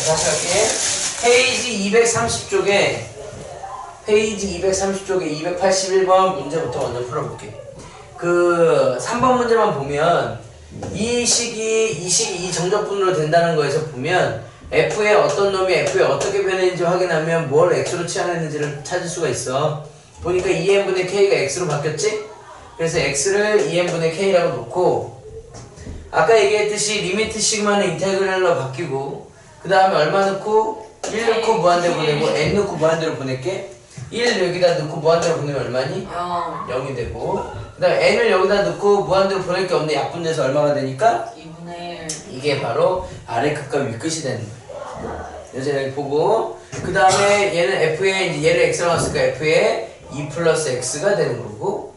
자, 다시 할게. 페이지 230쪽에 페이지 230쪽에 281번 문제부터 먼저 풀어볼게. 그 3번 문제만 보면 이 식이 이 식이 이 정적분으로 된다는 거에서 보면 f의 어떤 놈이 f에 어떻게 변했는지 확인하면 뭘 x로 치환했는지를 찾을 수가 있어. 보니까 2n분의 k가 x로 바뀌었지? 그래서 x를 2n분의 k라고 놓고 아까 얘기했듯이 리미트 시그마는 인테그랄로 바뀌고 그 다음에 얼마 넣고? 1 넣고 무한대로 보내고 n 넣고 무한대로 보낼게. 1 여기다 넣고 무한대로 보내면 얼마니? 영. 0이 되고. 그 다음에 n을 여기다 넣고 무한대로 보낼 게 없네. 약분돼서 얼마가 되니까? 2분의 1 이게 바로 아래 끝과 위 끝이 되는 여기서 여기 보고. 그 다음에 얘는 f에 이제 얘를 x라고 했으니까 f에 2 플러스 x가 되는 거고.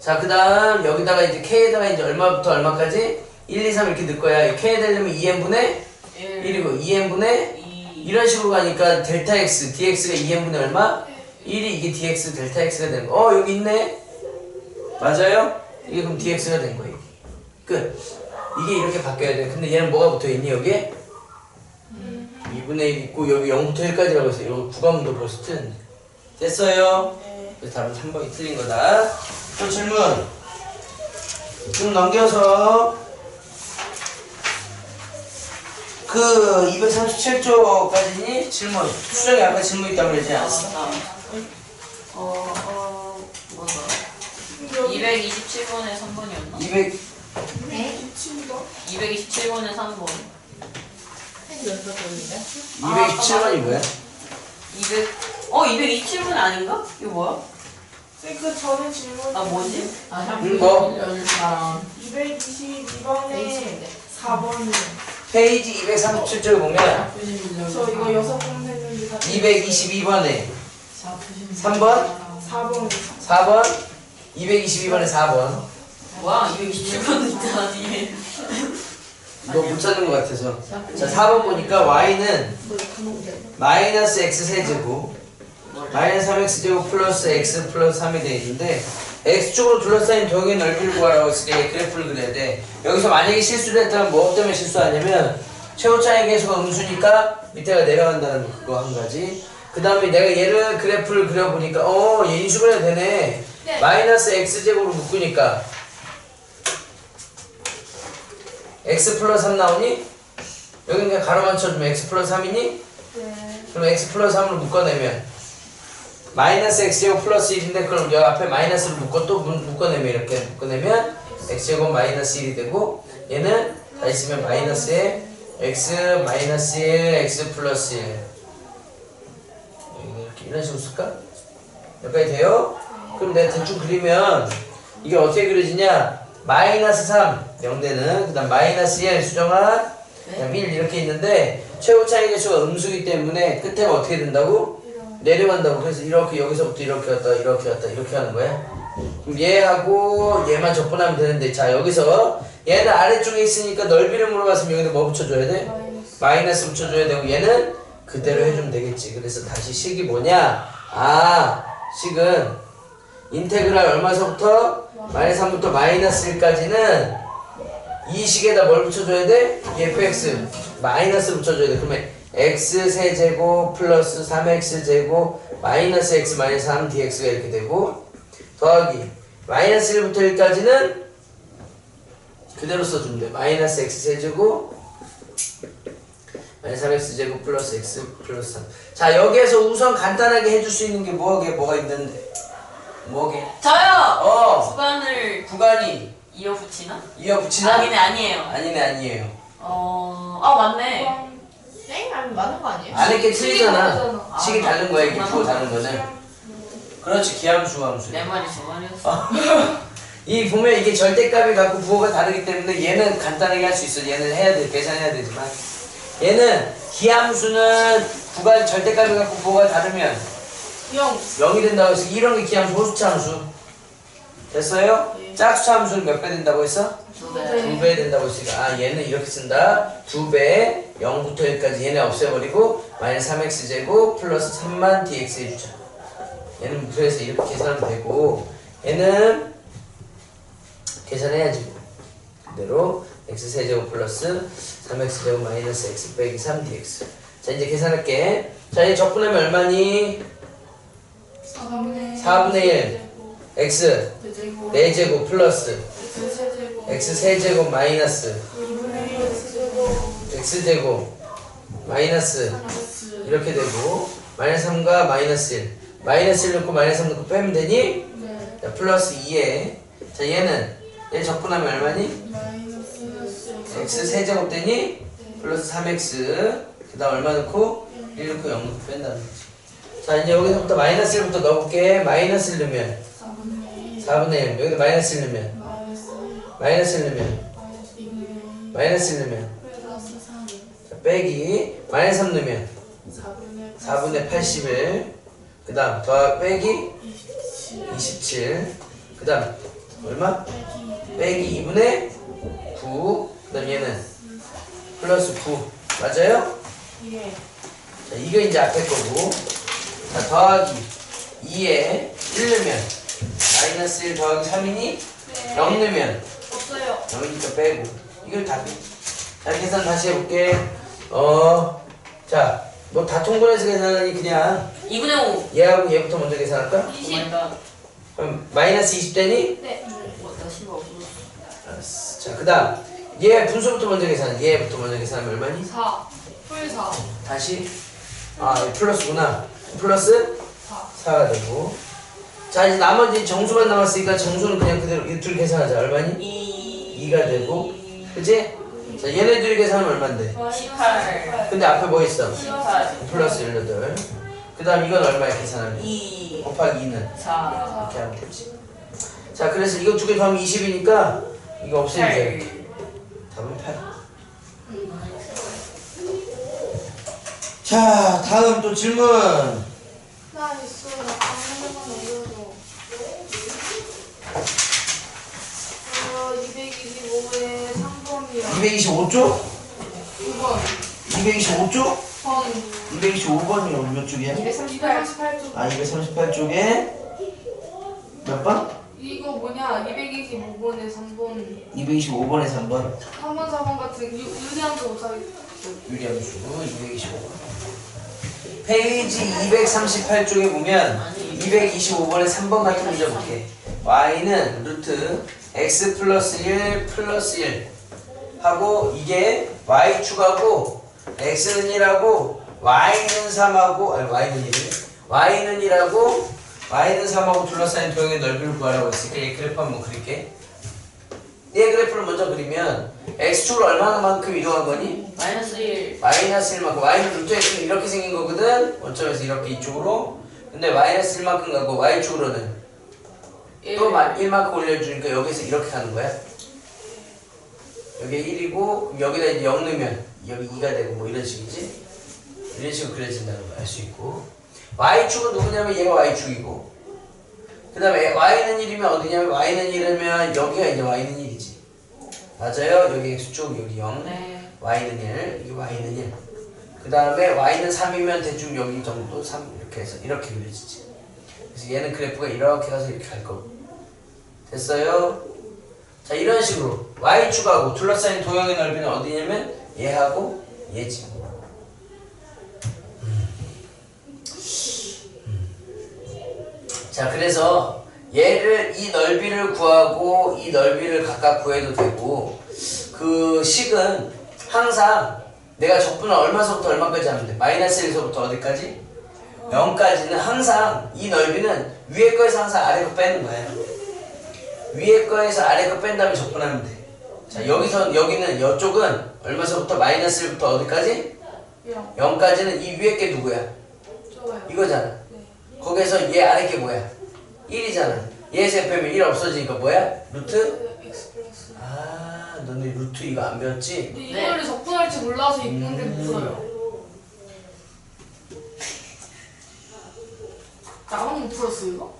자 그 다음 여기다가 이제 k에다가 이제 얼마부터 얼마까지 1, 2, 3 이렇게 넣을 거야 k 되려면 2n분의 1 1이고 2n분의 2 이런 식으로 가니까 델타 x, dx가 2n분의 얼마? 1이 이게 dx, 델타 x가 되는 거. 어 여기 있네. 맞아요? 이게 그럼 dx가 된 거예요. 끝. 이게 이렇게 바뀌어야 돼. 근데 얘는 뭐가 붙어 있니 여기에? 2분의 1 있고 여기 0부터 1까지라고 했어요. 여기 구간문도 벌써 틀렸네. 됐어요? 그래서 답은 3번이 틀린 거다. 또 질문. 좀 넘겨서 그 237조까지니 질문. 수정이 아까 질문 있다고 그러지 않았어? 어, 어, 뭐다 227번에 3번이었나? 200 227번에 3번 227번이 뭐야? 200 어, 227번 아닌가? 이거 뭐야? 그 전에 질문 아, 뭐지? 음, 뭐? 222번에 4번이 페이지 237쪽에 보면 저 이거 여섯 번 했는데 다 222번에 3번, 4번 4번, 222번에 4번. 뭐야? 227번 있잖아, 뒤에 너못 찾는 것 같아서. 자, 4번 보니까 y는 마이너스 x 세제곱 마이너스 3x제곱 플러스 x 플러스 3이 되어 있는데 x축으로 둘러싸인 도형의 넓이를 구하라고 했을 때 그래프를 그려야 돼 여기서 만약에 실수를 했다면 뭐 때문에 실수하냐면 최고차의 계수가 음수니까 밑에가 내려간다는 그거 한 가지 그 다음에 내가 얘를 그래프를 그려보니까 어 얘 인수분해 되네 마이너스 x제곱으로 묶으니까 x 플러스 3 나오니? 여기 그냥 가로만 쳐주면 x 플러스 3이니? 네. 그럼 x 플러스 3으로 묶어내면 마이너스 x제곱 플러스 1인데 그럼 여기 앞에 마이너스를 묶어 또 문- 묶어내면 이렇게 묶어내면 x제곱 마이너스 1이 되고 얘는 다시 쓰면 마이너스에 x 마이너스 1 x 플러스 1 여기 이렇게 이런 식으로 쓸까? 여기까지 돼요? 그럼 내가 대충 그리면 이게 어떻게 그려지냐 마이너스 3 0대는 그 다음 마이너스 1 수정한 그 다음 1 이렇게 있는데 최고 차이 계수가 음수기 때문에 끝에가 어떻게 된다고? 내려간다고 그래서 이렇게 여기서부터 이렇게 왔다 이렇게 왔다 이렇게 하는 거야 그럼 얘하고 얘만 적분하면 되는데 자 여기서 얘는 아래쪽에 있으니까 넓이를 물어봤으면 여기다 뭐 붙여줘야 돼? 마이너스 붙여줘야 되고 얘는 그대로 해주면 되겠지 그래서 다시 식이 뭐냐 아 식은 인테그랄 얼마서부터 마이너스 3부터 마이너스 1까지는 이 식에다 뭘 붙여줘야 돼? fx 마이너스 붙여줘야 돼. 그러면 x 세제곱 플러스 3x 제곱 마이너스 x 마이너스 3 dx가 이렇게 되고 더하기 마이너스 1부터 1까지는 그대로 써주면 돼. 마이너스 x 세제곱 마이너스 3x 제곱 플러스 x 플러스 3. 자 여기에서 우선 간단하게 해줄 수 있는 게 뭐게 뭐가 있는데 뭐게? 저요! 어 구간을 구간이 이어 붙이나? 이어 붙이나? 아니네, 아니에요 아니네 아니에요. 어... 아, 맞네 땡? 아니 맞는 거 아니에요? 안에 게 틀리잖아. 식이 아, 다른 거야 이게. 두고 다른 거는. 그렇지 기함수 함수. 내 말이 저 말이었어 이 보면 이게 절대값이 갖고 부호가 다르기 때문에 얘는 간단하게 할 수 있어. 얘는 해야 돼 계산해야 되지만 얘는 기함수는 구간 절대값이 갖고 부호가 다르면 영 0이 된다고 해서 이런 게 기함수 호수차 함수. 됐어요? 짝수차 함수는 몇 배 된다고 했어? 두 배 두 배 된다고 했으니까 아 얘는 이렇게 쓴다 두 배 0부터 1까지 얘네 없애버리고 마이너스 3x 제곱 플러스 3만 dx 해주자. 얘는 그래서 이렇게 계산하면 되고 얘는 계산해야지 뭐. 그대로 x 세제곱 플러스 3x 제곱 마이너스 x 빼기 3dx 자 이제 계산할게. 자 이제 적분하면 얼마니? 4분의 4분의 1 x 제곱 4제곱 플러스 X 세제곱. x 세제곱 마이너스 2분의 1 X제곱 마이너스 이렇게 되고 마이너스 3과 마이너스 1 마이너스 1 넣고 마이너스 3 넣고 빼면 되니? 네. 자 플러스 2에. 자 얘는 얘 적분하면 얼마니? x 세제곱 되니? 플러스 3x 그 다음 얼마 넣고? 1 넣고 0 넣고 뺀다는 거지. 자 이제 여기서부터 마이너스 1부터 넣어볼게. 마이너스 1 넣으면? 4분의 1 4분의 1 여기다 마이너스 1 넣으면? 마이너스 1 마이너스 1 넣으면? 마이너스 2분의 1 마이너스 1 넣으면? 플러스 3 자, 빼기 마이너스 3 넣으면 4분의 4분의 81 그 다음 더하 빼기 27 27그 다음 얼마? 빼기 빼기 2분의 9 그다음 얘는 플러스 9 맞아요? 예 자 이거 이제 앞에 거고. 자 더하기 2에 1 넣으면 마이너스 1 더하기 3이니 0 넣으면 없어요. 0이니까 빼고. 이걸 다 자, 계산 다시 해볼게 어 자 뭐 다 통분해서 계산하니 그냥 2분의 5. 얘하고 얘부터 먼저 계산할까? 20. 맞다. 그럼 마이너스 20 되니? 네나 신발. 알았어 자 그 다음 얘 분수부터 먼저 계산해 얘부터 먼저 계산하면 얼마니? 4 풀 4 다시 아 플러스구나 플러스 4 4가 되고 자 이제 나머지 정수만 남았으니까 정수는 그냥 그대로 이둘 계산하자 얼마니? 2. 2가 되고 그치? 자 얘네 둘이 계산하면 얼만데? 18. 근데 앞에 뭐 있어? 18. 플러스 18. 그 다음 이건 얼마야 계산하면? 2. 곱하기 2는 4. 이렇게 하면 되지. 자 그래서 이거 두개 더하면 20이니까 이거 없애면 돼. 8. 답은 8. 자 다음 또 질문. 나 있어 나 하나만 올려줘 어 225에 3번이야 225쪽? 2번 225쪽? 번 225번이 몇 쪽이야? 238쪽 아 238쪽에 몇 번? 이거 뭐냐 225번에 3번 225번에 3번 3번 4번 같은 유- 유리함도 못하겠어 유리함수 225번 페이지 238쪽에 보면 225번에 3번 같은 문제 볼게 y는 루트 x 플러스 1 플러스 1 하고 이게 y축하고 x는 1하고 y는 3하고 아니 y는 1 y는 1하고 y는 3하고 둘러싸인 도형의 넓이를 구하라고 했으니까 얘 그래프 한번 그릴게. 얘 그래프를 먼저 그리면 x축을 얼마만큼 이동한 거니? 마이너스 1. 마이너스 1만큼. y는 루트 x는 이렇게 생긴 거거든. 원점에서 이렇게 이쪽으로. 근데 마이너스 1만큼 가고 y축으로는 또 1만큼 올려주니까 여기서 이렇게 가는 거야 여기 1이고 여기다 이제 0 넣으면 여기 2가 되고 뭐 이런 식이지 이런 식으로 그려진다는 걸 알 수 있고 y축은 누구냐면 얘가 y축이고 그 다음에 y는 1이면 어디냐면 y는 1이면 여기가 이제 y는 1이지 맞아요 여기 x축 여기 0 네. y는 1, 이게 y는 1. 그 다음에 y는 3이면 대충 여기 정도 3 이렇게 해서 이렇게 그려지지. 그래서 얘는 그래프가 이렇게 가서 이렇게 갈 거고. 됐어요? 자 이런 식으로 y축하고 둘러싸인 도형의 넓이는 어디냐면 얘하고 얘지. 음. 자 그래서 얘를 이 넓이를 구하고 이 넓이를 각각 구해도 되고 그 식은 항상 내가 적분을 얼마서부터 얼마까지 하면 돼? 마이너스 1서부터 어디까지? 0까지는 항상 이 넓이는 위에 거에서 항상 아래 거 빼는 거야. 위에 거에서 아래 거 뺀 다음에 적분하면 돼. 자 여기서 여기는 이쪽은 얼마서부터 마이너스 1부터 어디까지? 0 0까지는 이 위에 게 누구야? 좋아요 이거잖아. 네 거기서 얘 아래 게 뭐야? 1이잖아. 얘에서 빼면 1 없어지니까 뭐야? 루트? 아 너네 루트 이거 안 배웠지? 근데 네. 이거를 적분할 줄 몰라서 게 음. 풀어요 나만 못 풀었어 이거?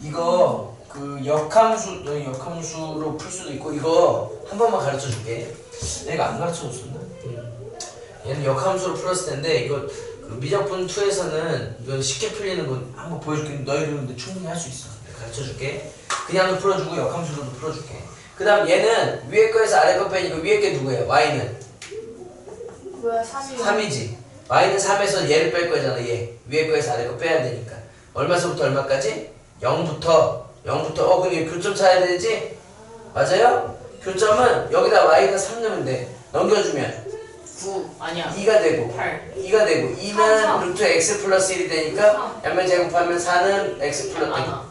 이거 그 역함수 너 역함수로 풀 수도 있고 이거 한 번만 가르쳐 줄게. 내가 안 가르쳐 줬었나? 음. 얘는 역함수로 풀었을 텐데 이거 그 미적분 2에서는 이거 쉽게 풀리는 건 한번 보여줄게. 너희들 근데 충분히 할 수 있어. 가르쳐 줄게. 그냥도 풀어주고 역함수로도 풀어줄게. 그 다음 얘는 위에 거에서 아래 거 빼니까 위에 게 누구예요? y는 왜 3이 3이지. y는 3에서 얘를 뺄 거잖아. 얘 위에 거에서 아래 거 빼야 되니까. 얼마서부터 얼마까지? 0부터 0부터 어 근데 교점 찾아야 되지? 맞아요? 교점은 여기다 y가 3 넣으면 돼. 넘겨주면 9 아니야 2가 되고 8 2가 되고 2는 삼. 루트 x 플러스 1이 되니까 양면 제곱하면 4는 x 플러스 많아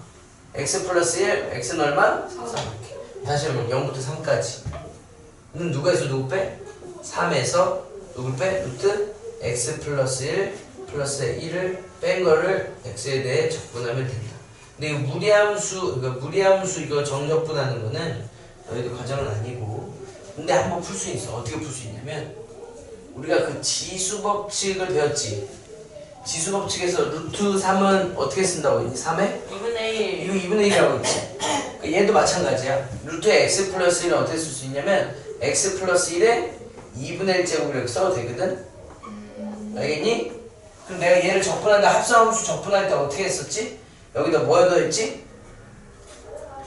x 플러스 1, x는 얼마? 3. 삼. 다시 하면 0부터 3까지. 는 누가에서 누구 빼? 3에서 누굴 빼? 루트 x 플러스 1 플러스 1을 뺀 거를 x에 대해 적분하면 된다. 근데 이 무리함수, 그러니까 무리함수 이거 정적분하는 거는 너희들 과정은 아니고 근데 한번 풀 수 있어. 어떻게 풀 수 있냐면 우리가 그 지수 법칙을 배웠지. 지수 법칙에서 루트 3은 어떻게 쓴다고 했니? 3에? 2분의 1 이거 2분의 1이라고 했지. 그 얘도 마찬가지야. 루트의 x 플러스 1은 어떻게 쓸 수 있냐면 x 플러스 1에 2분의 1 제곱을 이렇게 써도 되거든. 알겠니? 그럼 내가 얘를 적분한다 합성함수 적분할 때 어떻게 했었지? 여기다 뭐 넣었지?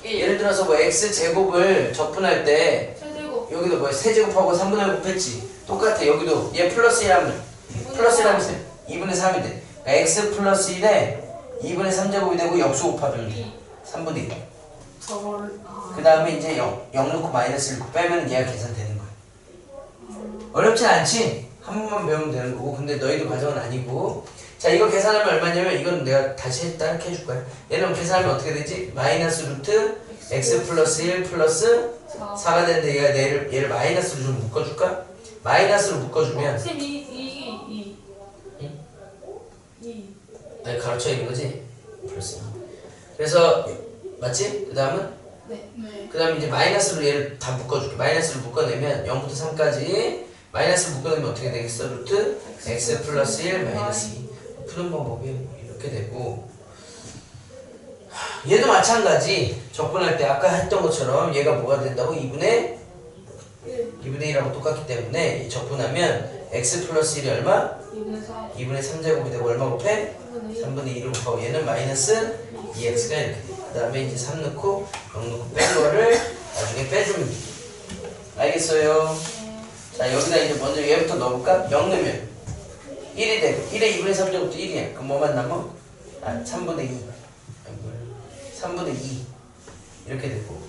1 예를 들어서 뭐 x 제곱을 적분할 때 세제곱 여기도 뭐 세제곱하고 3분의 1 곱했지. 똑같아. 여기도 얘 플러스 1하면 플러스 1하면 2분의 3이 돼. 그러니까 x 플러스 1에 2분의 3제곱이 되고 역수 곱하면 돼. 3분의 1. 저걸 아, 그 다음에 이제 0, 0 넣고 마이너스 1 넣고 빼면 얘가 계산되는 거야. 어렵진 않지? 한 번만 배우면 되는 거고 근데 너희들 과정은 아니고 자 이거 계산하면 얼마냐면 이건 내가 다시 딱 해줄 거야. 얘는 계산하면 어떻게 되지? 마이너스 루트 x 플러스 1 플러스 4 4가 되는데 얘가 얘를, 얘를 마이너스로 좀 묶어줄까? 마이너스로 묶어주면 쌤 2, 2, 2 2 아니 가르쳐 있는 거지? 플러스 그래서 맞지? 그 다음은 네. 네. 그 다음에 이제 마이너스로 얘를 다 묶어줄게 마이너스를 묶어내면 0부터 3까지 마이너스를 묶어내면 어떻게 되겠어? 루트 x 플러스 1 마이너스 2 푸는 방법이 이렇게 되고 하, 얘도 마찬가지 적분할 때 아까 했던 것처럼 얘가 뭐가 된다고? 2분의 1 2분의 1하고 똑같기 때문에 이 적분하면 x 플러스 1이 얼마? 2분의 4 2분의 3 제곱이 되고 얼마 곱해? 3분의 1 3분의 2를 곱하고 얘는 마이너스 2x가 이렇게 돼. 그 다음에 이제 3 넣고 0 넣고 뺀 거를 나중에 돼. 알겠어요? 자 여기다 이제 먼저 얘부터 넣어볼까? 0 넣으면 1이 되고 1에 2분의 3제곱도 1이야. 그럼 뭐만 남아? 아 3분의 2 3분의 2 이렇게 되고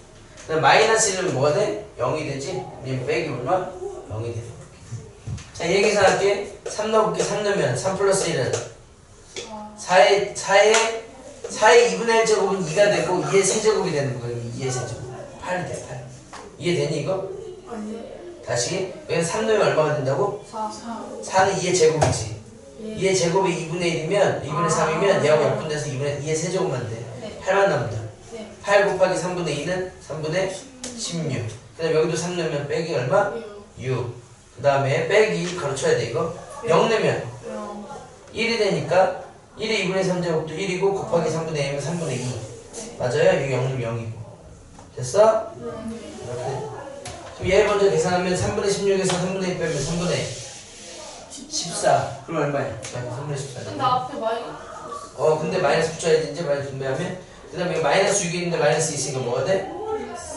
그 다음 마이너스 1은 뭐가 돼? 0이 되지? 그럼 빼기 얼마? 0이 되는 거야. 자, 얘 계산할게. 3 넣어볼게. 3 넣으면 3 플러스 1은 4 4의 4의 4의 2분의 1 제곱은 2가 되고 2의 세제곱이 되는 거예요. 2의 세제곱. 8이 돼, 8. 이해되니 이거? 아니 다시. 여기 3 넣으면 얼마가 된다고? 4 4 4는 2의 제곱이지. 예. 2의 제곱이 2분의 1이면 2분의 3이면 얘하고 약분돼서 2분의 2의 세제곱만 돼. 네. 8만 남는다. 네. 8 곱하기 3분의 2는 3분의 16. 그 다음에 여기도 3 넣으면 빼기 얼마? 6. 그 다음에 빼기 가르쳐야 돼 이거. 0 넣으면 0 1이 되니까 1의 2분의 3제곱도 1이고 곱하기 3분의 1이면 3분의 2 맞아요? 여기 0은 0이고 됐어? 이렇게 그럼 얘를 먼저 계산하면 3분의 16에서 3분의 1 빼면 3분의 14 그럼 얼마야? 3분의 14 근데 앞에 많이 어 근데 마이너스 붙여야지 이제 마이너스 분배하면 그 다음에 마이너스 6이 있는데 마이너스 2 있으니까 뭐가 돼?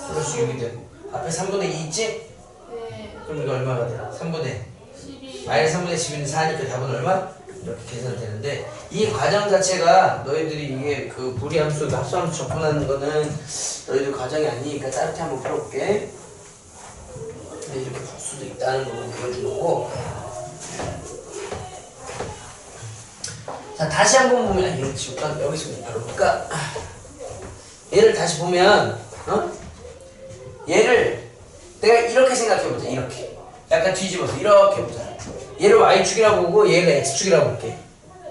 플러스 6이 되고 앞에 3분의 2 있지? 네. 그럼 이거 얼마가 돼? 3분의 12 마이너스 3분의 10은 4니까 답은 얼마? 이렇게 계산되는데 이 과정 자체가 너희들이 이게 그 무리함수, 합수함수 접근하는 거는 너희들 과정이 아니니까 짧게 한번 풀어볼게 근데 이렇게 풀 수도 있다는 걸 보여주는 거고 자 다시 한번 보면 아, 이거 지울까? 여기서 바로 볼까? 얘를 다시 보면 어? 얘를 내가 이렇게 생각해보자 이렇게 약간 뒤집어서 이렇게 보자 얘를 y축이라고 보고 얘가 x축이라고 볼게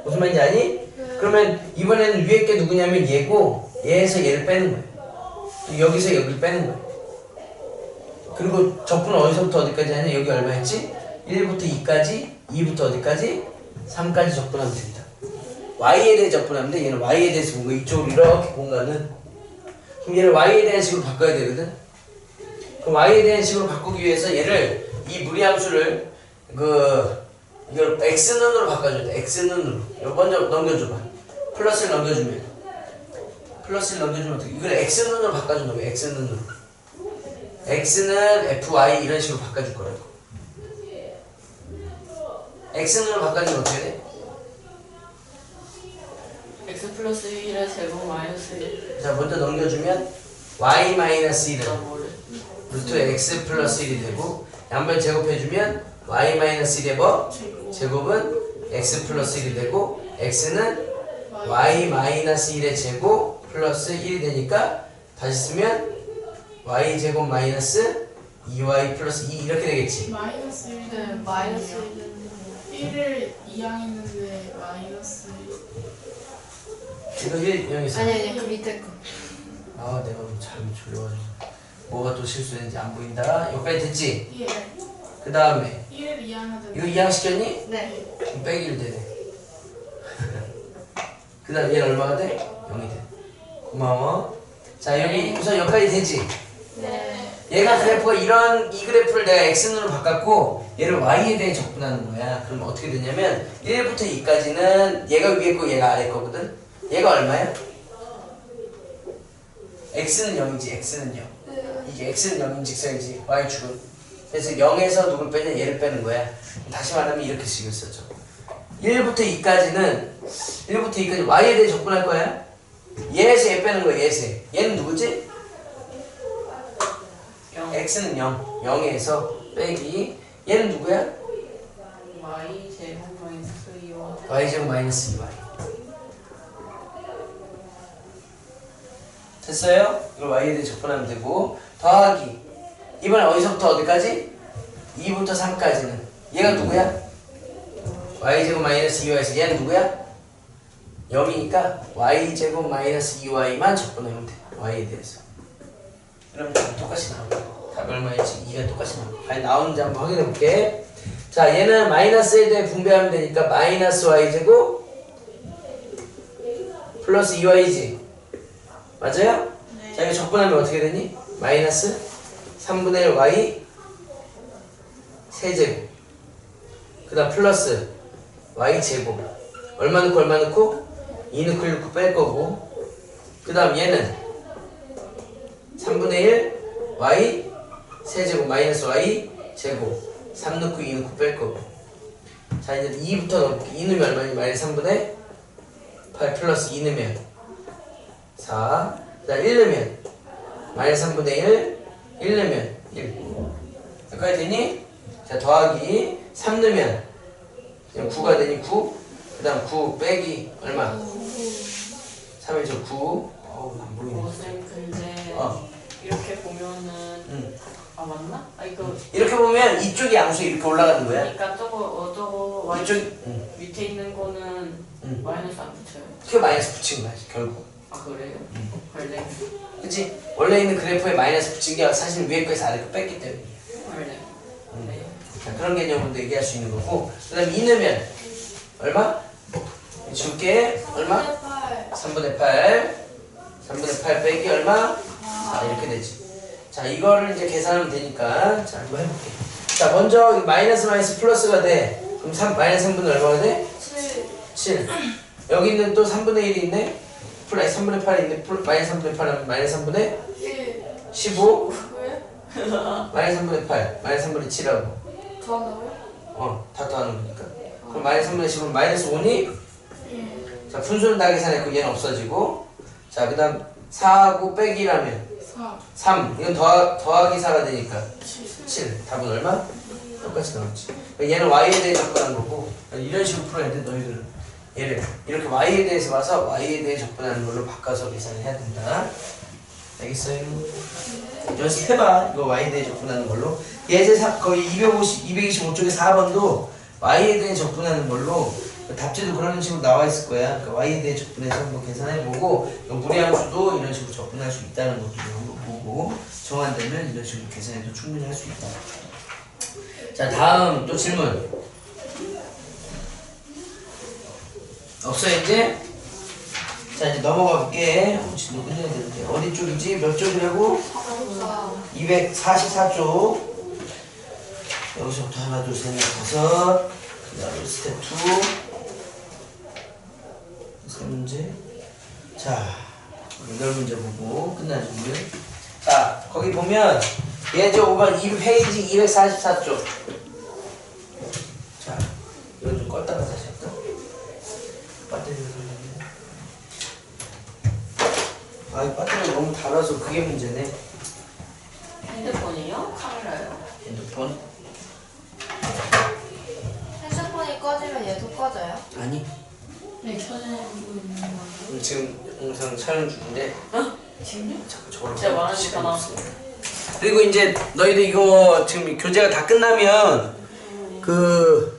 무슨 말인지 아니? 그러면 이번에는 위에 게 누구냐면 얘고 얘에서 얘를 빼는 거야 또 여기서 여기를 빼는 거야 그리고 적분은 어디서부터 어디까지 하냐 여기 얼마였지? 1부터 2까지 2부터 어디까지? 3까지 적분하면 됩니다 y에 대해 돼 얘는 y에 대해서 본거 이쪽으로 이렇게 공간은 그럼 얘를 y에 대한 식으로 바꿔야 되거든. 그럼 y에 대한 식으로 바꾸기 위해서 얘를 이 무리함수를 그 이걸 x는으로 바꿔줘야 돼. x는으로. 이거 먼저 넘겨줘봐. 플러스를 넘겨주면 플러스를 넘겨주면 어떻게 이걸 x는으로 바꿔준다고 x는으로. x는 fy 이런 식으로 바꿔줄 거라고. x는 바꿔주면 어떻게 돼? X 플러스 1의 제곱 마이너스 1. 자 먼저 넘겨주면 y 마이너스 1은 나 뭐래? 루트 x 플러스 1이 되고 양변 제곱해주면 y 마이너스 1의 뭐? 제곱은 x 플러스 1이 되고 x는 y 마이너스 1의 제곱 플러스 1이 되니까 다시 쓰면 y 제곱 마이너스 2y 플러스 2 이렇게 되겠지 마이너스 1은 네, 마이너스 1은 1을 2양 했는데 마이너스 이거 1 0에서 아니 아니 그 밑에 거. 아 내가 잘못 졸려가지고 뭐가 또 실수했는지 안 보인다 여기까지 됐지? 1. 그 다음에 1을 2양 하던데 이거 이항시켰니? 네. 그럼 빼기 1 되네 그 다음 얘는 얼마가 돼? 0이 돼 고마워 자 여기 우선 여기까지 되지? 네. 얘가 그래프가 이런 이 그래프를 내가 x눈으로 바꿨고 얘를 y에 대해 접근하는 거야. 그럼 어떻게 되냐면 1부터 2까지는 얘가 위에 거 얘가 아래 거거든. 얘가 얼마야? x는 0이지 x는 0. 이게 x는 0인 직선이지 y축은. 그래서 0에서 누굴 빼냐 얘를 빼는 거야. 다시 말하면 이렇게 식을 써줘. 1부터 2까지는 1부터 2까지 y에 대해 접근할 거야. 얘에서 얘 빼는 거야 얘에서. 얘는 누구지? 0. x는 0, 0에서 빼기 얘는 누구야? y 제곱 마이너스 2와 y제곱 마이너스 2y 됐어요? 이걸 y에 대해 접근하면 되고. 더하기. 이번에 어디서부터 어디까지? 2부터 3까지는. 얘가 누구야? y제곱 마이너스 2y에서 얘는 누구야? 0이니까 y제곱 마이너스 2y만 접근하면 돼. y에 대해서. 그럼 답 똑같이 나옵니다 답이 얼마인지 2가 똑같이 나옵니다 과연 나오는지 한번 확인해 볼게. 자 얘는 마이너스에 대해 분배하면 되니까 마이너스 y제곱 플러스 2y지 맞아요? 자 이거 적분하면 어떻게 되니? 마이너스 3분의 1 y 세제곱 그 다음 플러스 y제곱 얼마 넣고 얼마 넣고? 2 넣고 1 넣고 뺄 거고 그 다음 얘는 3분의 1 y 세제곱 마이너스 y 제곱 3 넣고 2 넣고 뺄 거고 자 이제 2부터 넣을게 2 넣으면 얼마니? 마이너스 3분의 8 플러스 2 넣으면 4 그다음 1 넣으면 마이너스 3분의 1 1 넣으면 1 여기까지 되니? 자 더하기 3 넣으면 그냥 9가 되니 9 그 다음 9 빼기 얼마? 3일 9 어우 안 보이네 근데 어. 이렇게 보면은 응. 아 맞나? 아 이거 이렇게 보면 이쪽이 양수 이렇게 올라가는 거야 그러니까 저거 어 저거 y 이쪽 응. 밑에 있는 거는 응. 마이너스 안 붙여요? 그게 마이너스 붙인 거야 결국 아 그래요? 원래 그치? 원래 있는 그래프에 마이너스 붙인 게 사실 위에 거에서 아래 거 뺐기 때문에 원래 네. 자, 그런 개념으로 얘기할 수 있는 거고 그 다음에 2 넣으면 얼마? 줄게 얼마? 8. 3분의 8 3분의 8 빼기 얼마? 4 이렇게 되지 자 이거를 이제 계산하면 되니까 자 한번 해볼게 자 먼저 이 마이너스 마이너스 플러스가 돼 그럼 3, 마이너스 3분의 얼마가 돼? 7. 7 여기 있는 또 3분의 1이 있네 플러스 3분의 8이 있네 플- 마이너스 3분의 8 하면 마이너스 3분의 1. 15 왜? 마이너스 3분의 8 마이너스 3분의 7하고 더한다고요? 어, 다 더하는 거니까. 그럼 마이너스 3분의 10은 마이너스 5니? 1. 자, 분수는 다 계산했고 얘는 없어지고. 자, 그 다음 4하고 빼기라면 4. 3. 이건 더하, 더하기 4가 되니까 7. 7. 답은 얼마? 똑같이 나왔지. 그러니까 얘는 y에 대해 접근한 거고 이런 식으로 풀어야 돼, 너희들은. 얘를 이렇게 y에 대해서 와서 y에 대해 접근하는 걸로 바꿔서 계산을 해야 된다. 알겠어요? 연습해봐. 이거 y에 대해 접근하는 걸로. 예제 사, 거의 250, 225쪽에 4번도 y에 대해 접근하는 걸로 답지도 그런 식으로 나와 있을 거야. 그러니까 y에 대해 접근해서 한번 계산해보고 이 무리함수도 이런 식으로 접근할 수 있다는 것도 좀 한번 보고 정한되면 이런 식으로 계산해도 충분히 할 수 있다. 자 다음 또 질문. 없어요 이제? 자 이제 넘어가 볼게. 혹시 너 끝내야 되는데 어디 쪽이지? 몇 쪽이라고? 244쪽 여기서부터 하나 둘셋넷 다섯 그 다음에 스텝 2세 문제 자 여덟 문제 보고 끝나주고요 자 거기 보면 얘 이제 5번 2페이지 244쪽. 자, 이거 좀 껐다가 다시 할까? 배터리가 돌렸네. 아, 이 배터리가 너무 달아서 그게 문제네. 핸드폰이요? 카메라요? 핸드폰? 핸드폰이 꺼지면 얘도 꺼져요? 아니. 네, 켜지고 있는 거. 음, 지금 영상 촬영 중인데 어? 지금요? 자꾸 저걸 진짜 말하니까 시간이 나. 없어. 그리고 이제 너희들 이거 지금 교재가 다 끝나면 그